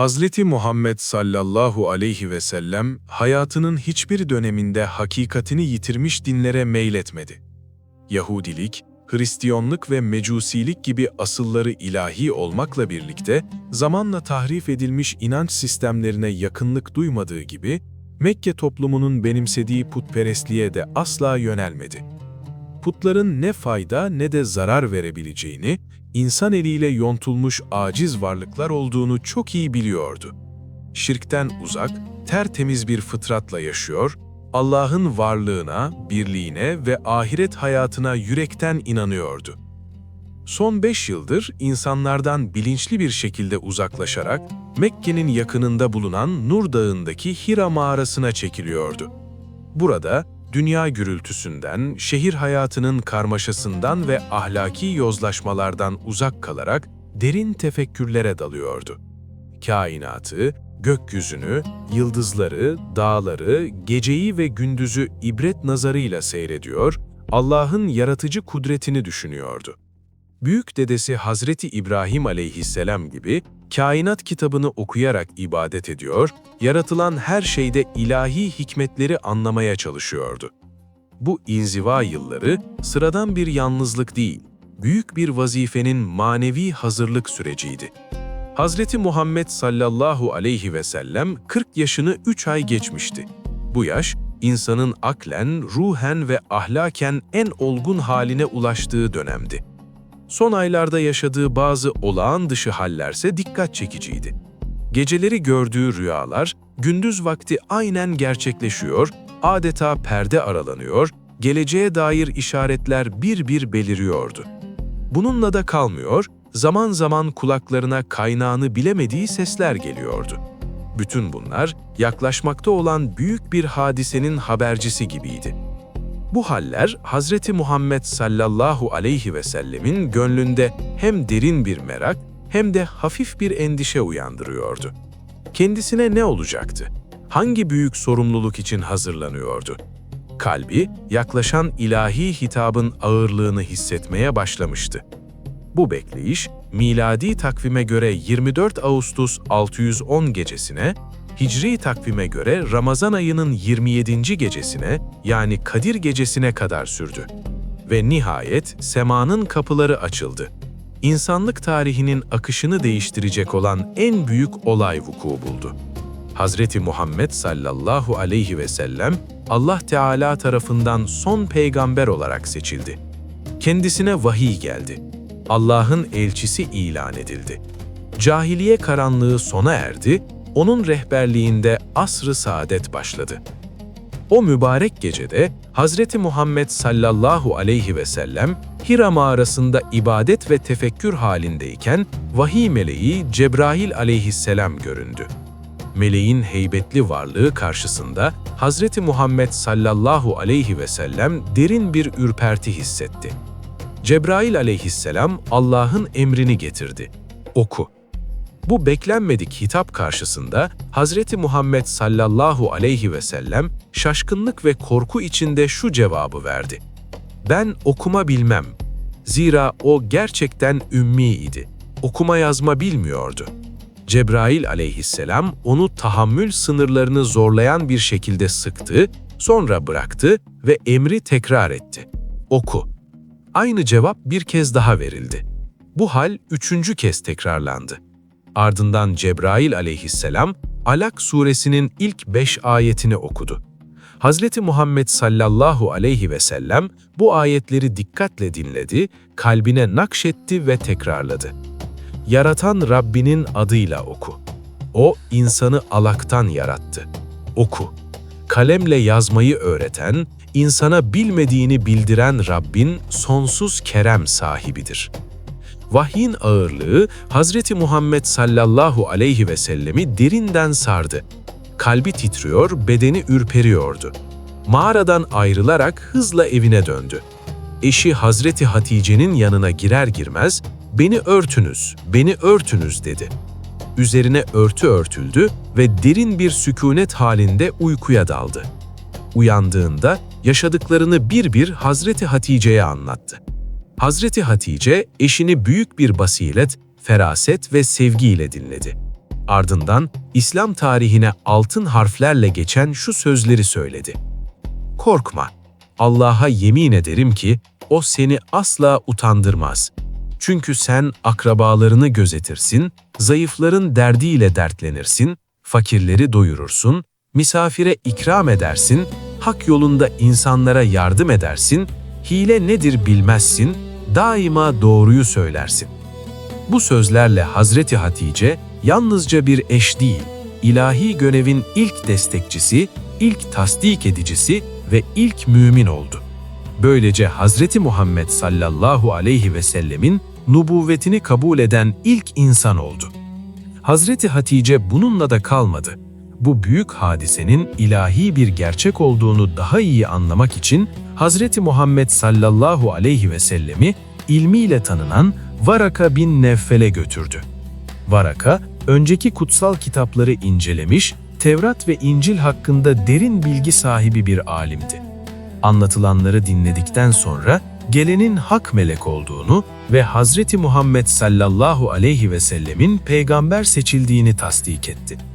Hazreti Muhammed sallallahu aleyhi ve sellem hayatının hiçbir döneminde hakikatini yitirmiş dinlere meyletmedi. Yahudilik, Hristiyanlık ve Mecusilik gibi asılları ilahi olmakla birlikte zamanla tahrif edilmiş inanç sistemlerine yakınlık duymadığı gibi Mekke toplumunun benimsediği putperestliğe de asla yönelmedi. Putların ne fayda ne de zarar verebileceğini, insan eliyle yontulmuş aciz varlıklar olduğunu çok iyi biliyordu. Şirkten uzak, tertemiz bir fıtratla yaşıyor, Allah'ın varlığına, birliğine ve ahiret hayatına yürekten inanıyordu. Son beş yıldır insanlardan bilinçli bir şekilde uzaklaşarak Mekke'nin yakınında bulunan Nur Dağı'ndaki Hira mağarasına çekiliyordu. Burada dünya gürültüsünden, şehir hayatının karmaşasından ve ahlaki yozlaşmalardan uzak kalarak derin tefekkürlere dalıyordu. Kainatı, gökyüzünü, yıldızları, dağları, geceyi ve gündüzü ibret nazarıyla seyrediyor, Allah'ın yaratıcı kudretini düşünüyordu. Büyük dedesi Hazreti İbrahim aleyhisselam gibi kainat kitabını okuyarak ibadet ediyor, yaratılan her şeyde ilahi hikmetleri anlamaya çalışıyordu. Bu inziva yılları sıradan bir yalnızlık değil, büyük bir vazifenin manevi hazırlık süreciydi. Hazreti Muhammed sallallahu aleyhi ve sellem 40 yaşını 3 ay geçmişti. Bu yaş, insanın aklen, ruhen ve ahlaken en olgun haline ulaştığı dönemdi. Son aylarda yaşadığı bazı olağan dışı hallerse dikkat çekiciydi. Geceleri gördüğü rüyalar, gündüz vakti aynen gerçekleşiyor, adeta perde aralanıyor, geleceğe dair işaretler bir bir beliriyordu. Bununla da kalmıyor, zaman zaman kulaklarına kaynağını bilemediği sesler geliyordu. Bütün bunlar yaklaşmakta olan büyük bir hadisenin habercisi gibiydi. Bu haller Hazreti Muhammed sallallahu aleyhi ve sellemin gönlünde hem derin bir merak hem de hafif bir endişe uyandırıyordu. Kendisine ne olacaktı? Hangi büyük sorumluluk için hazırlanıyordu? Kalbi yaklaşan ilahi hitabın ağırlığını hissetmeye başlamıştı. Bu bekleyiş, miladi takvime göre 24 Ağustos 610 gecesine, Hicri takvime göre Ramazan ayının 27. gecesine yani Kadir gecesine kadar sürdü. Ve nihayet semanın kapıları açıldı. İnsanlık tarihinin akışını değiştirecek olan en büyük olay vuku buldu. Hazreti Muhammed sallallahu aleyhi ve sellem Allah Teala tarafından son peygamber olarak seçildi. Kendisine vahiy geldi. Allah'ın elçisi ilan edildi. Cahiliye karanlığı sona erdi, onun rehberliğinde asr-ı saadet başladı. O mübarek gecede Hazreti Muhammed sallallahu aleyhi ve sellem Hira mağarasında ibadet ve tefekkür halindeyken vahiy meleği Cebrail aleyhisselam göründü. Meleğin heybetli varlığı karşısında Hazreti Muhammed sallallahu aleyhi ve sellem derin bir ürperti hissetti. Cebrail aleyhisselam Allah'ın emrini getirdi. Oku. Bu beklenmedik hitap karşısında Hazreti Muhammed sallallahu aleyhi ve sellem şaşkınlık ve korku içinde şu cevabı verdi. Ben okuma bilmem. Zira o gerçekten ümmi idi. Okuma yazma bilmiyordu. Cebrail aleyhisselam onu tahammül sınırlarını zorlayan bir şekilde sıktı, sonra bıraktı ve emri tekrar etti. Oku. Aynı cevap bir kez daha verildi. Bu hal üçüncü kez tekrarlandı. Ardından Cebrail aleyhisselam Alak suresinin ilk beş ayetini okudu. Hazreti Muhammed sallallahu aleyhi ve sellem bu ayetleri dikkatle dinledi, kalbine nakşetti ve tekrarladı. Yaratan Rabbinin adıyla oku. O insanı alaktan yarattı. Oku. Kalemle yazmayı öğreten, insana bilmediğini bildiren Rabbin sonsuz kerem sahibidir.'' Vahyin ağırlığı Hazreti Muhammed sallallahu aleyhi ve sellemi derinden sardı. Kalbi titriyor, bedeni ürperiyordu. Mağaradan ayrılarak hızla evine döndü. Eşi Hazreti Hatice'nin yanına girer girmez, "Beni örtünüz, beni örtünüz." dedi. Üzerine örtü örtüldü ve derin bir sükunet halinde uykuya daldı. Uyandığında yaşadıklarını bir bir Hazreti Hatice'ye anlattı. Hazreti Hatice eşini büyük bir basiret, feraset ve sevgiyle dinledi. Ardından İslam tarihine altın harflerle geçen şu sözleri söyledi. Korkma. Allah'a yemin ederim ki o seni asla utandırmaz. Çünkü sen akrabalarını gözetirsin, zayıfların derdiyle dertlenirsin, fakirleri doyurursun, misafire ikram edersin, hak yolunda insanlara yardım edersin, hile nedir bilmezsin, daima doğruyu söylersin. Bu sözlerle Hazreti Hatice yalnızca bir eş değil, ilahi görevin ilk destekçisi, ilk tasdik edicisi ve ilk mümin oldu. Böylece Hazreti Muhammed sallallahu aleyhi ve sellemin nubuvvetini kabul eden ilk insan oldu. Hazreti Hatice bununla da kalmadı. Bu büyük hadisenin ilahi bir gerçek olduğunu daha iyi anlamak için Hazreti Muhammed sallallahu aleyhi ve sellemi ilmiyle tanınan Varaka bin Nevfel'e götürdü. Varaka, önceki kutsal kitapları incelemiş, Tevrat ve İncil hakkında derin bilgi sahibi bir alimdi. Anlatılanları dinledikten sonra gelenin hak melek olduğunu ve Hazreti Muhammed sallallahu aleyhi ve sellemin peygamber seçildiğini tasdik etti.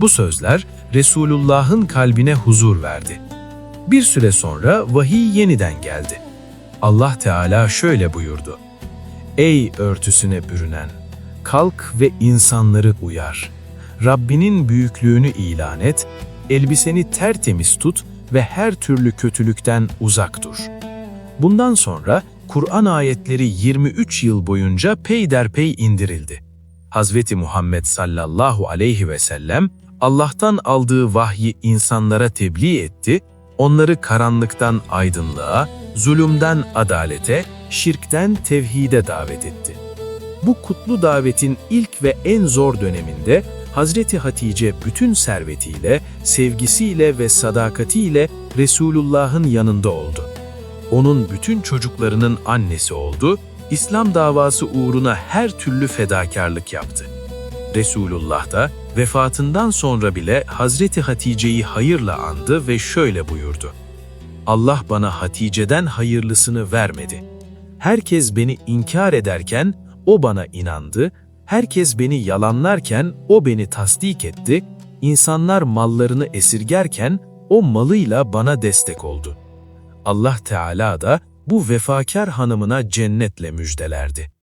Bu sözler Resulullah'ın kalbine huzur verdi. Bir süre sonra vahiy yeniden geldi. Allah Teala şöyle buyurdu. Ey örtüsüne bürünen! Kalk ve insanları uyar. Rabbinin büyüklüğünü ilan et, elbiseni tertemiz tut ve her türlü kötülükten uzak dur. Bundan sonra Kur'an ayetleri 23 yıl boyunca peyderpey indirildi. Hazreti Muhammed sallallahu aleyhi ve sellem Allah'tan aldığı vahyi insanlara tebliğ etti, onları karanlıktan aydınlığa, zulümden adalete, şirkten tevhide davet etti. Bu kutlu davetin ilk ve en zor döneminde Hazreti Hatice bütün servetiyle, sevgisiyle ve sadakatiyle Resulullah'ın yanında oldu. Onun bütün çocuklarının annesi oldu, İslam davası uğruna her türlü fedakarlık yaptı. Resulullah da vefatından sonra bile Hazreti Hatice'yi hayırla andı ve şöyle buyurdu. Allah bana Hatice'den hayırlısını vermedi. Herkes beni inkar ederken o bana inandı, herkes beni yalanlarken o beni tasdik etti, insanlar mallarını esirgerken o malıyla bana destek oldu. Allah Teala da bu vefakar hanımına cennetle müjdelerdi.